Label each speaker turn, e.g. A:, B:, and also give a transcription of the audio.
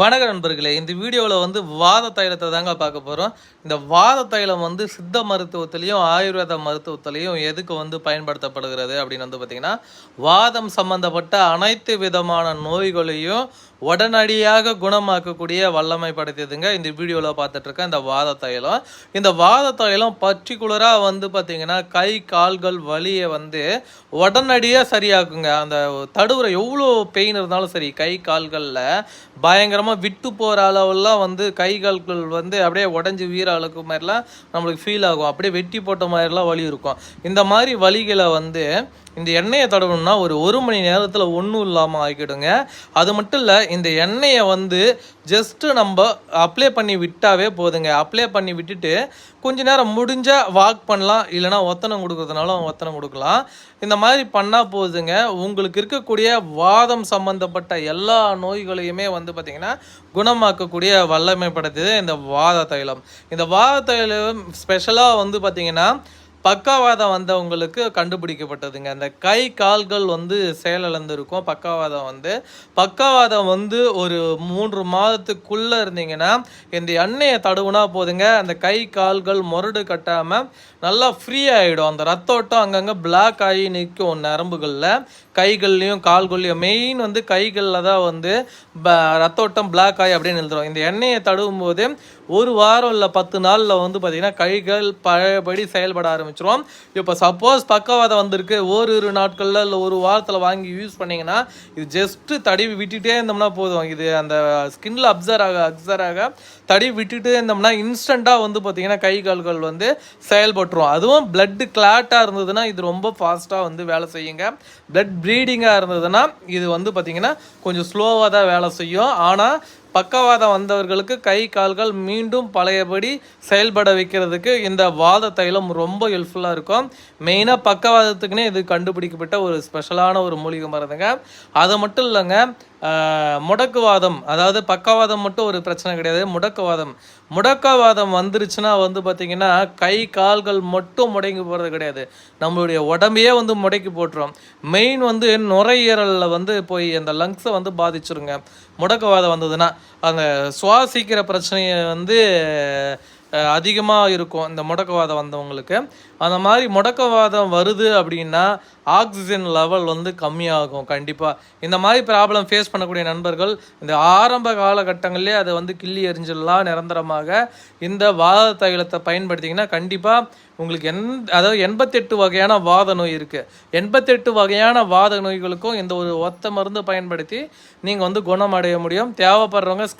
A: வணக்க நண்பர்களே இந்த வீடியோவில் வந்து வாத தைலத்தை தாங்க பார்க்க போகிறோம் இந்த வாத தைலம் வந்து சித்த மருத்துவத்திலையும் ஆயுர்வேத மருத்துவத்திலையும் எதுக்கு வந்து பயன்படுத்தப்படுகிறது அப்படின்னு வந்து பார்த்திங்கன்னா வாதம் சம்பந்தப்பட்ட அனைத்து விதமான நோய்களையும் உடனடியாக குணமாக்கக்கூடிய வல்லமை படைத்ததுங்க இந்த வீடியோவில் பார்த்துட்ருக்கேன் இந்த வாத தைலம். இந்த வாத தைலம் பர்டிகுலராக வந்து பார்த்திங்கன்னா கை கால்கள் வலியை வந்து உடனடியாக சரியாக்குங்க. அந்த தடுவுற எவ்வளோ பெயின் இருந்தாலும் சரி கை கால்களில் பயங்கரமாக விட்டு போகிற அளவெல்லாம் வந்து கை கால்கள் வந்து அப்படியே உடஞ்சி வீர அளவுக்கு மாதிரிலாம் நம்மளுக்கு ஃபீல் ஆகும். அப்படியே வெட்டி போட்ட மாதிரிலாம் வலி இருக்கும். இந்த மாதிரி வலிகளை வந்து இந்த எண்ணெயை தடவணும்னா ஒரு ஒரு மணி நேரத்தில் ஒன்றும் இல்லாமல் ஆக்கிடுங்க அது மட்டும் இல்லை இந்த எண்ணெயை வந்து ஜஸ்ட்டு நம்ம அப்ளை பண்ணி விட்டாவே போதுங்க. அப்ளை பண்ணி விட்டுட்டு கொஞ்ச நேரம் முடிஞ்சால் வாக் பண்ணலாம். இல்லைனா ஒத்தனம் கொடுக்குறதுனாலும் ஒத்தனம் கொடுக்கலாம். இந்த மாதிரி பண்ணால் போதுங்க. உங்களுக்கு இருக்கக்கூடிய வாதம் சம்மந்தப்பட்ட எல்லா நோய்களையுமே வந்து பார்த்திங்கன்னா குணமாக்கக்கூடிய வல்லமை படைத்தது இந்த வாத தைலம். இந்த வாத தைலம் ஸ்பெஷலாக வந்து பார்த்திங்கன்னா பக்காவாதம் வந்தவங்களுக்கு கண்டுபிடிக்கப்பட்டதுங்க. அந்த கை கால்கள் வந்து செயலிழந்திருக்கும். பக்காவாதம் வந்து பக்காவாதம் வந்து ஒரு மூன்று மாதத்துக்குள்ளே இருந்தீங்கன்னா இந்த எண்ணெயை தடவுனா போதுங்க. அந்த கை கால்கள் முரடு கட்டாமல் நல்லா ஃப்ரீ ஆகிடும் அந்த ரத்தோட்டம் அங்கங்கே பிளாக் ஆகி நிற்கும் நரம்புகளில். கைகள்லையும் கால்கள்லையும் மெயின் வந்து கைகளில் தான் வந்து ப ரத்தோட்டம் பிளாக் ஆகி அப்படின்னு எழுதுறோம் இந்த எண்ணெயை தடவும் போது ஒரு வாரம் இல்லை பத்து நாளில் வந்து பார்த்திங்கன்னா கைகள் பழையபடி செயல்பட ஆரம்பிச்சிருவோம். இப்போ சப்போஸ் பக்கவாதம் வந்திருக்கு. ஓரிரு நாட்களில் இல்லை ஒரு வாரத்தில் வாங்கி யூஸ் பண்ணிங்கன்னா இது ஜஸ்ட்டு தடவி விட்டுட்டே இருந்தோம்னா போதும். இது அந்த ஸ்கின்ல அப்சர் ஆக அப்சர் ஆக தடவி விட்டுட்டே இருந்தோம்னா இன்ஸ்டண்ட்டாக வந்து பார்த்திங்கன்னா கை கால்கள் வந்து செயல்பட்டுரும். அதுவும் பிளட்டு கிளாட்டாக இருந்ததுன்னா இது ரொம்ப ஃபாஸ்ட்டாக வந்து வேலை செய்யுங்க. பிளட் ப்ரீடிங்காக இருந்ததுன்னா இது வந்து பார்த்திங்கன்னா கொஞ்சம் ஸ்லோவாக தான் வேலை செய்யும். ஆனால் பக்கவாதம் வந்தவர்களுக்கு கை கால்கள் மீண்டும் பழையபடி செயல்பட வைக்கிறதுக்கு இந்த வாத தைலம் ரொம்ப ஹெல்ப்ஃபுல்லாக இருக்கும். மெயினாக பக்கவாதத்துக்குன்னே இது கண்டுபிடிக்கப்பட்ட ஒரு ஸ்பெஷலான ஒரு மூலிகை மருந்துங்க. அது மட்டும் இல்லைங்க முடக்குவாதம் அதாவது பக்கவாதம் மட்டும் ஒரு பிரச்சனை கிடையாது முடக்குவாதம். முடக்கவாதம் வந்துருச்சுன்னா வந்து பார்த்திங்கன்னா கை கால்கள் மட்டும் முடங்கி போகிறது கிடையாது. நம்மளுடைய உடம்பையே வந்து முடக்கி போட்டுரும். மெயின் வந்து நுரையீரலில் வந்து போய் அந்த லங்ஸை வந்து பாதிச்சிருங்க. முடக்கவாதம் வந்ததுன்னா அந்த சுவாசிக்கிற பிரச்சனையை வந்து அதிகமாக இருக்கும் இந்த முடக்கவாதம் வந்தவங்களுக்கு. அந்த மாதிரி முடக்கவாதம் வருது அப்படின்னா ஆக்சிஜன் லெவல் வந்து கம்மியாகும் கண்டிப்பாக இந்த மாதிரி ப்ராப்ளம் ஃபேஸ் பண்ணக்கூடிய நண்பர்கள் இந்த ஆரம்ப காலகட்டங்களிலே அதை வந்து கிள்ளி எரிஞ்சிடலாம் நிரந்தரமாக. இந்த வாத தைலத்தை பயன்படுத்திங்கன்னா கண்டிப்பாக உங்களுக்கு எந் அதாவது எண்பத்தெட்டு வகையான வாத நோய் இருக்குது எண்பத்தெட்டு வகையான வாத நோய்களுக்கும் இந்த ஒரு ஒத்த மருந்து பயன்படுத்தி நீங்கள் வந்து குணமடைய முடியும். தேவைப்படுறவங்க ஸ்க்ரீன்